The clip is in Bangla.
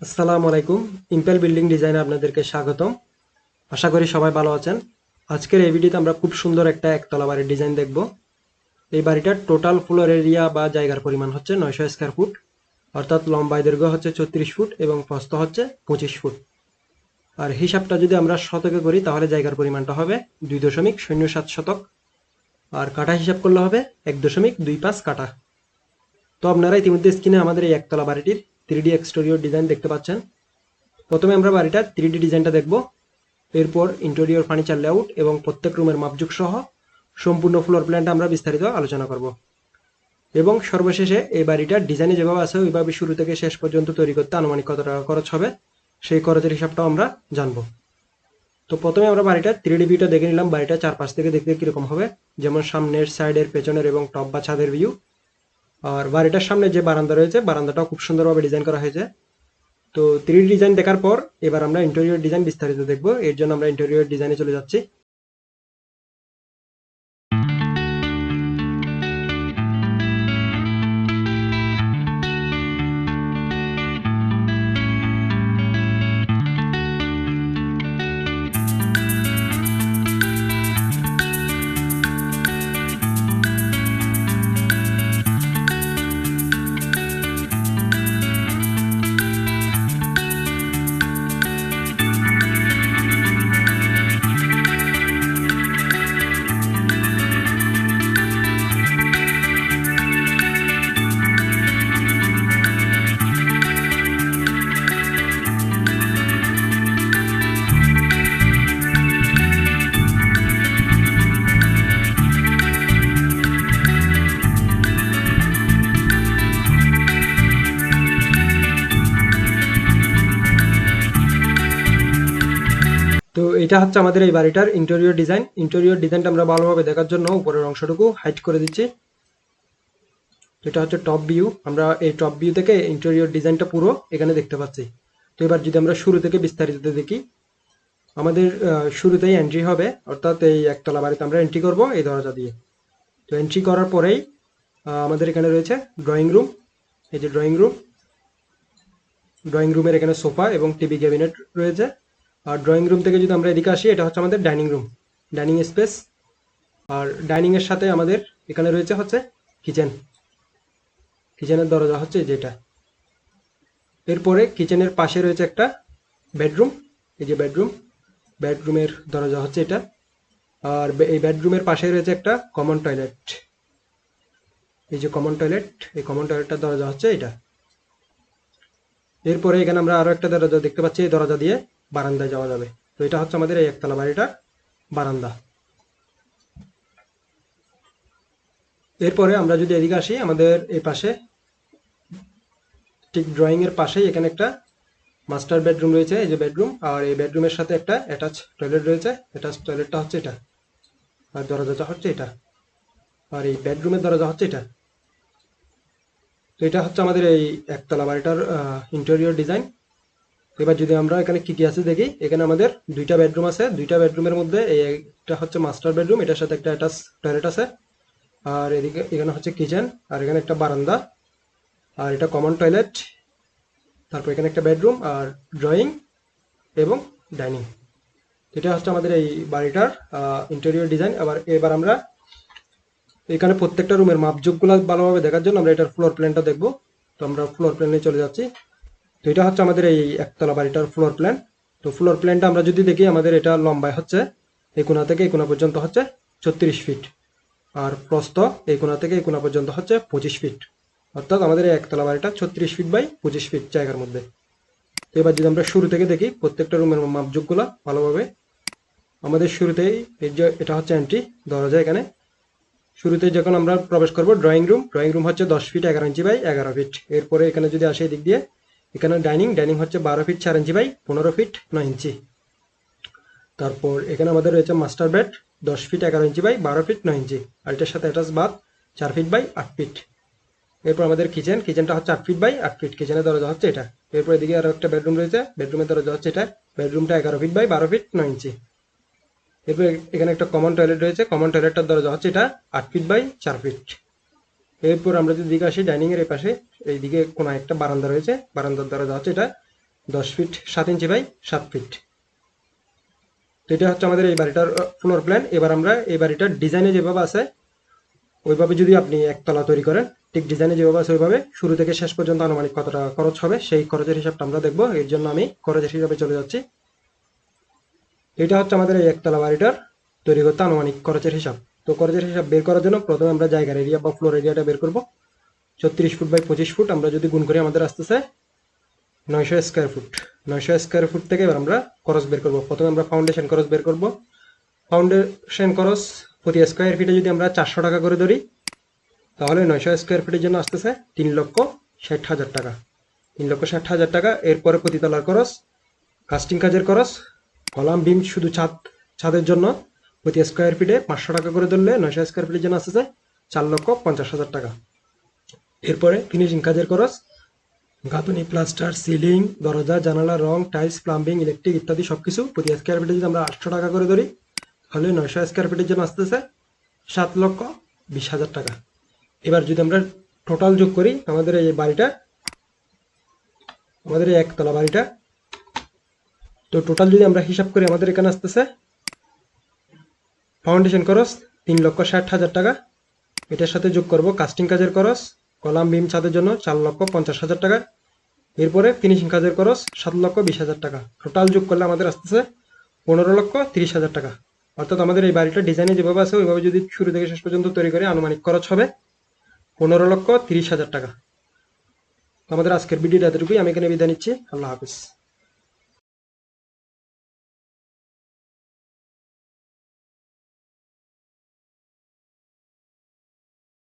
আসসালামু আলাইকুম। ইম্পেল বিল্ডিং ডিজাইনে আপনাদেরকে স্বাগতম। আশা করি সবাই ভালো আছেন। আজকের এই ভিডিওতে আমরা খুব সুন্দর একটা একতলা বাড়ির ডিজাইন দেখব। এই বাড়িটার টোটাল ফ্লোর এরিয়া বা জায়গার পরিমাণ হচ্ছে নয়শো স্কোয়ার ফুট অর্থাৎ লম্বায় দৈর্ঘ্য হচ্ছে ছত্রিশ ফুট এবং প্রস্ত হচ্ছে পঁচিশ ফুট আর হিসাবটা যদি আমরা শতকে করি, তাহলে জায়গার পরিমাণটা হবে দুই দশমিক শূন্য সাত শতক। আর কাঠা হিসাব করলে হবে এক দশমিক দুই পাঁচ কাটা তো আপনারা ইতিমধ্যে স্ক্রিনে আমাদের এই একতলা বাড়িটির থ্রি ডি এক্সটেরিয়র ডিজাইন দেখতে পাচ্ছেন। প্রথমে আমরা বাড়িটার থ্রি ডি ডিজাইনটা দেখব। এরপর ইন্টেরিয়র ফার্নিচার লেআউট এবং প্রত্যেক রুমের মাপযুগ সহ সম্পূর্ণ ফ্লোর প্ল্যানটা আমরা বিস্তারিত আলোচনা করব। এবং সর্বশেষে এই বাড়িটার ডিজাইনে যেভাবে আছে, ওইভাবে শুরু থেকে শেষ পর্যন্ত তৈরি করতে আনুমানিক কত টাকা খরচ হবে। সেই খরচের হিসাবটাও আমরা জানব। তো প্রথমে আমরা বাড়িটা থ্রি ডি ভিউটা দেখে নিলাম। বাড়িটা চারপাশ থেকে দেখতে কীরকম হবে? যেমন সামনের সাইডের পেছনের এবং টপ বা ছাদের ভিউ আর বাড়িটার সামনে যে বারান্দা রয়েছে, বারান্দাটাও খুব সুন্দরভাবে ডিজাইন করা হয়েছে। তো থ্রি ডিজাইন দেখার পর এবার আমরা ইন্টেরিয়র ডিজাইন বিস্তারিত দেখব। এর জন্য আমরা ইন্টেরিয়র ডিজাইনে চলে যাচ্ছি। এটা হচ্ছে আমাদের এই বাড়িটার ইন্টেরিয়র ডিজাইন ইন্টেরিয়র ডিজাইনটা আমরা ভালোভাবে দেখার জন্য উপরের অংশটুকু হাইট করে দিচ্ছি। এটা হচ্ছে টপ ভিউ আমরা এই টপ ভিউ থেকে ইন্টেরিয়র ডিজাইনটা পুরো এখানে দেখতে পাচ্ছি। তো এবার যদি আমরা শুরু থেকে বিস্তারিত দেখি, আমাদের শুরুতেই এন্ট্রি হবে, অর্থাৎ এই একতলা বাড়িতে আমরা এন্ট্রি করব এই দরজা দিয়ে। তো এন্ট্রি করার পরেই আমাদের এখানে রয়েছে ড্রয়িং রুম এই যে ড্রয়িং রুম ড্রয়িং রুমের এখানে সোফা এবং টিভি ক্যাবিনেট রয়েছে। আর ড্রয়িং রুম থেকে যদি আমরা এদিকে আসি, এটা হচ্ছে আমাদের ডাইনিং রুম ডাইনিং স্পেস আর ডাইনিং এর সাথে আমাদের এখানে রয়েছে হচ্ছে কিচেন কিচেনের দরজা হচ্ছে যেটা। এরপরে কিচেনের পাশে রয়েছে একটা বেডরুম এই যে বেডরুম বেডরুমের দরজা হচ্ছে এটা। আর এই বেডরুমের পাশে রয়েছে একটা কমন টয়লেট এই যে কমন টয়লেট এই কমন টয়লেটটার দরজা হচ্ছে এটা। এরপরে এখানে আমরা আরও একটা দরজা দেখতে পাচ্ছি, এই দরজা দিয়ে বারান্দায় যাওয়া যাবে। তো এটা হচ্ছে আমাদের এই একতলা বাড়িটার বারান্দা। এরপরে আমরা যদি এদিকে আসি, আমাদের এই পাশে, ঠিক ড্রয়িং এর পাশেই এখানে একটা মাস্টার বেডরুম রয়েছে, এই যে বেডরুম আর এই বেডরুমের সাথে একটা অ্যাটাচ টয়লেট রয়েছে। অ্যাটাচ টয়লেটটা হচ্ছে এটা, আর দরজাটা হচ্ছে এটা, আর এই বেডরুমের দরজা হচ্ছে এটা। তো এটা হচ্ছে আমাদের এই একতলা বাড়িটার ইন্টেরিয়র ডিজাইন এবার যদি আমরা এখানে কি কি আছে দেখি, এখানে আমাদের দুইটা বেডরুম আছে। দুইটা বেডরুমের মধ্যে একটা হচ্ছে মাস্টার বেডরুম এটার সাথে একটা অ্যাটাচ টয়লেট আছে। আর এদিকে, এখানে হচ্ছে কিচেন আর এখানে একটা বারান্দা, আর এটা কমন টয়লেট তারপর এখানে একটা বেডরুম আর ড্রয়িং এবং ডাইনিং এটা হচ্ছে আমাদের এই বাড়িটার ইন্টেরিয়র ডিজাইন আবার এবার আমরা এখানে প্রত্যেকটা রুমের মাপযোগগুলো ভালোভাবে দেখার জন্য আমরা এটার ফ্লোর প্ল্যানটা দেখব। তো আমরা ফ্লোর প্ল্যানে চলে যাচ্ছি। তো এটা হচ্ছে আমাদের এই একতলা বাড়িটার ফ্লোর প্ল্যান তো ফ্লোর প্ল্যানটা আমরা যদি দেখি, আমাদের এটা লম্বায় হচ্ছে, এই কোণা থেকে এই কোণা পর্যন্ত হচ্ছে ছত্রিশ ফিট আর প্রস্থ এই কোনা থেকে এই কোণা পর্যন্ত হচ্ছে পঁচিশ ফিট অর্থাৎ আমাদের এই একতলা বাড়িটা ছত্রিশ ফিট বাই পঁচিশ ফিট জায়গার মধ্যে। তো এবার যদি আমরা শুরু থেকে দেখি, প্রত্যেকটা রুমের মাপযোগগুলো ভালোভাবে। আমাদের শুরুতেই এই যে এটা হচ্ছে এন্ট্রি দরজা এখানে। শুরুতে যখন আমরা প্রবেশ করব ড্রয়িং রুম ড্রয়িং রুম হচ্ছে দশ ফিট এগারো ইঞ্চি বাই এগারো ফিট এরপরে এখানে যদি আসে এই দিক দিয়ে এখানে ডাইনিং ডাইনিং হচ্ছে বারো ফিট চার ইঞ্চি বাই পনেরো ফিট নয় ইঞ্চি তারপর এখানে আমাদের রয়েছে মাস্টার বেড দশ ফিট এগারো ইঞ্চি বাই বারো ফিট নয় ইঞ্চি আর এটার সাথে অ্যাটাচ বাথ চার ফিট বাই আট ফিট এরপর আমাদের কিচেন কিচেনটা হচ্ছে আট ফিট বাই আট ফিট কিচেনের দরজা হচ্ছে এটা। এরপর এদিকে আরও একটা বেডরুম রয়েছে বেডরুমের দরজা হচ্ছে এটা। বেডরুমটা এগারো ফিট বাই বারো ফিট নয় ইঞ্চি এরপর এখানে একটা কমন টয়লেট রয়েছে কমন টয়লেটটার দরজা হচ্ছে এটা আট ফিট বাই চার ফিট এরপর আমরা যদি আসি, ডাইনিং এর পাশে এইদিকে কোনো একটা বারান্দা রয়েছে। বারান্দার দরজা হচ্ছে এটা দশ ফিট, সাত ইঞ্চি বাই সাত ফিট। এটা হচ্ছে আমাদের এই বাড়িটার ফ্লোর প্ল্যান এবার আমরা এই বাড়িটার ডিজাইনে যেভাবে আছে, ওইভাবে যদি আপনি একতলা তৈরি করেন, ঠিক ডিজাইনে যেভাবে আছে, ওইভাবে শুরু থেকে শেষ পর্যন্ত আনুমানিক কত টাকা খরচ হবে, সেই খরচের হিসাবটা আমরা দেখব। এর জন্য আমি খরচের হিসাবে চলে যাচ্ছি। এটা হচ্ছে আমাদের এই একতলা বাড়িটার তৈরি করতে আনুমানিক খরচের হিসাব। তো খরচের হিসাব বের করার জন্য প্রথমে আমরা জায়গার এরিয়া বা ফ্লোর এরিয়াটা বের করব। ছত্রিশ ফুট বাই পঁচিশ ফুট আমরা যদি গুণ করি আমাদের আসতেছে নয়শো স্কোয়ার ফুট নয়শো স্কোয়ার ফুট থেকে এবার আমরা খরচ বের করব। প্রথমে আমরা ফাউন্ডেশন খরচ বের করব। ফাউন্ডেশন খরচ প্রতি স্কোয়ার ফিটে যদি আমরা চারশো টাকা করে ধরি, তাহলে নয়শো স্কোয়ার ফিটের জন্য আসতেছে তিন লক্ষ ষাট হাজার টাকা। তিন লক্ষ ষাট হাজার টাকা। এরপরে প্রতিতলার খরচ কাস্টিং কাজের খরচ কলাম বিম শুধু ছাদ, ছাদের জন্য। প্রতি স্কোয়ার ফিটে পাঁচশো টাকা করে ধরলে নয়শো স্কোয়ার ফিটের জন্য আসতেছে চার লক্ষ পঞ্চাশ হাজার টাকা। এরপরে ফিনিশিং কাজের খরচ, গাঁথুনি প্লাস্টার সিলিং দরজা, জানালা, রং টাইলস প্লাম্বিং ইলেকট্রিক ইত্যাদি সবকিছু প্রতি স্কোয়ার ফিটে যদি আমরা আটশো টাকা করে ধরি, তাহলে নয়শো স্কোয়ার ফিটের জন্য আসতেছে সাত লক্ষ বিশ হাজার টাকা। এবার যদি আমরা টোটাল যোগ করি, আমাদের এই বাড়িটা, আমাদের এই একতলা বাড়িটা, তো টোটাল যদি আমরা হিসাব করি, আমাদের এখানে আসতেছে ফাউন্ডেশন খরচ তিন লক্ষ ষাট হাজার টাকা। এটার সাথে যোগ করব কাস্টিং কাজের খরচ, কলাম বিম ছাদের জন্য চার লক্ষ পঞ্চাশ হাজার টাকা। এরপরে ফিনিশিং কাজের খরচ সাত লক্ষ বিশ হাজার টাকা। টোটাল যোগ করলে আমাদের আসতেছে পনেরো লক্ষ তিরিশ হাজার টাকা। অর্থাৎ আমাদের এই বাড়িটা ডিজাইনে যেভাবে আছে, ওইভাবে যদি শুরু থেকে শেষ পর্যন্ত তৈরি করে আনুমানিক খরচ হবে পনেরো লক্ষ তিরিশ হাজার টাকা। আমাদের আজকের ভিডিওটা এতটুকুই। আমি এখানে বিদায় নিচ্ছি। আল্লাহ হাফিজ।